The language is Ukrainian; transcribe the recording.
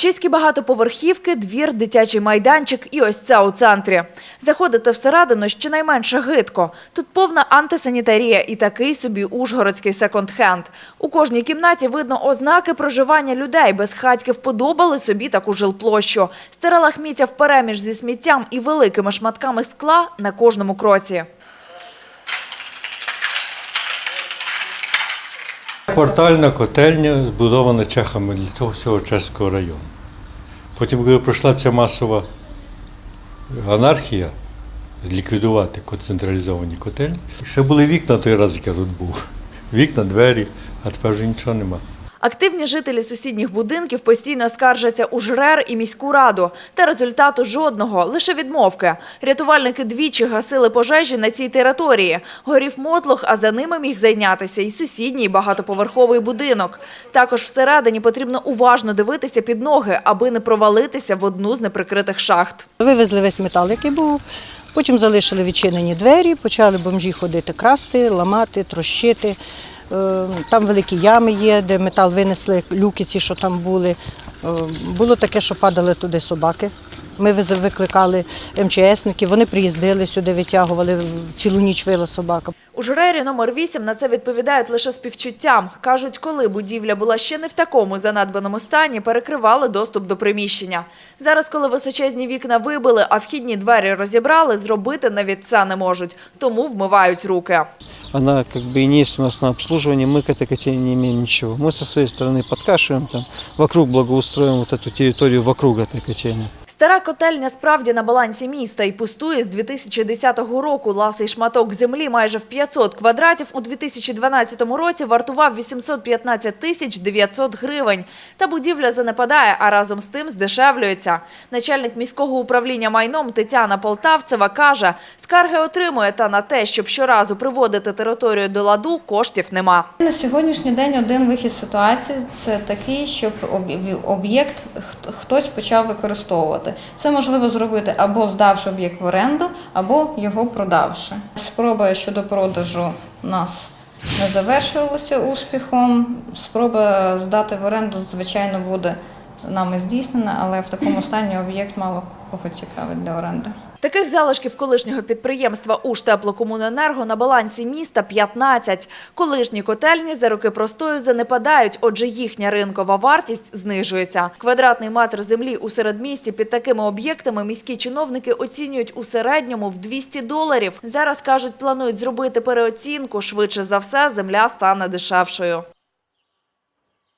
Чиські багатоповерхівки, двір, дитячий майданчик і ось це у центрі. Заходити всередину щонайменше гидко. Тут повна антисанітарія і такий собі ужгородський секонд-хенд. У кожній кімнаті видно ознаки проживання людей. Безхатьки вподобали собі таку жилплощу. Стара лахміття впереміж зі сміттям і великими шматками скла на кожному кроці. Квартальна котельня збудована чехами для того всього Чеського району. Потім, коли пройшла ця масова анархія, ліквідувати концентралізовані котельні, ще були вікна той раз, як я тут був. Вікна, двері, а тепер вже нічого нема. Активні жителі сусідніх будинків постійно скаржаться у ЖРЕР і міську раду. Та результату жодного, лише відмовки. Рятувальники двічі гасили пожежі на цій території. Горів мотлох, а за ними міг зайнятися і сусідній багатоповерховий будинок. Також всередині потрібно уважно дивитися під ноги, аби не провалитися в одну з неприкритих шахт. Вивезли весь метал, який був. Потім залишили відчинені двері, почали бомжі ходити красти, ламати, трощити. Е, Там великі ями є, де метал винесли, люки ці, що там були. Е, Було таке, що падали туди собаки. Ми виз- викликали МЧСників, вони приїздили сюди, витягували, цілу ніч вила собака. У жрері номер 8 на це відповідають лише співчуттям. Кажуть, коли будівля була ще не в такому занедбаному стані, перекривали доступ до приміщення. Зараз, коли височезні вікна вибили, а вхідні двері розібрали, зробити навіть це не можуть. Тому вмивають руки. она как бы и не есть у нас на обслуживание, мы к этой котельне не имеем ничего. Мы со своей стороны подкашиваем там, вокруг благоустроим вот эту территорию вокруг этой котельни. Стара котельня справді на балансі міста і пустує з 2010 року. Ласий шматок землі майже в 500 квадратів у 2012 році вартував 815 тисяч 900 гривень. Та будівля занепадає, а разом з тим здешевлюється. Начальник міського управління майном Тетяна Полтавцева каже, скарги отримує та на те, щоб щоразу приводити територію до ладу, коштів нема. На сьогоднішній день один вихід ситуації це такий, щоб об'єкт хтось почав використовувати. Це можливо зробити або здавши об'єкт в оренду, або його продавши. Спроба щодо продажу у нас не завершилася успіхом. Спроба здати в оренду, звичайно, буде нами здійснена, але в такому стані об'єкт мало кого цікавить для оренди. Таких залишків колишнього підприємства «Ужтеплокомуненерго» на балансі міста 15. Колишні котельні за роки простою занепадають, отже їхня ринкова вартість знижується. Квадратний метр землі у середмісті під такими об'єктами міські чиновники оцінюють у середньому в 200 доларів. Зараз, кажуть, планують зробити переоцінку. Швидше за все, земля стане дешевшою.